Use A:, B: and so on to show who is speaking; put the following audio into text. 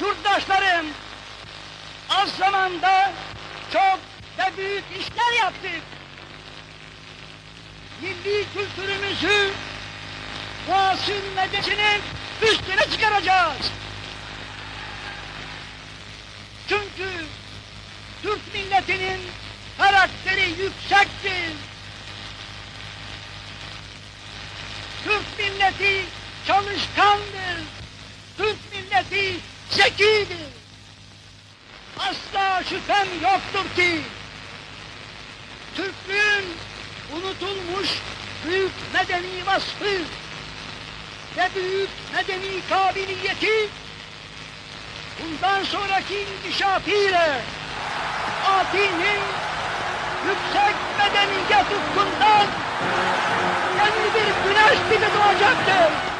A: yurttaşlarım, az zamanda çok ve büyük işler yaptık. Milli kültürümüzü bu asır medeniyetinin üstüne çıkaracağız. Çünkü Türk milletinin karakteri yüksektir. Türk milleti çalışkandır. Zekidir. Asla şüphem yoktur ki Türklüğün unutulmuş büyük medeni vasfı ve büyük medeni kabiliyeti bundan sonraki inkişafıyla Ati'nin yüksek medeniyet ufkundan yeni bir güneş gibi doğacaktır.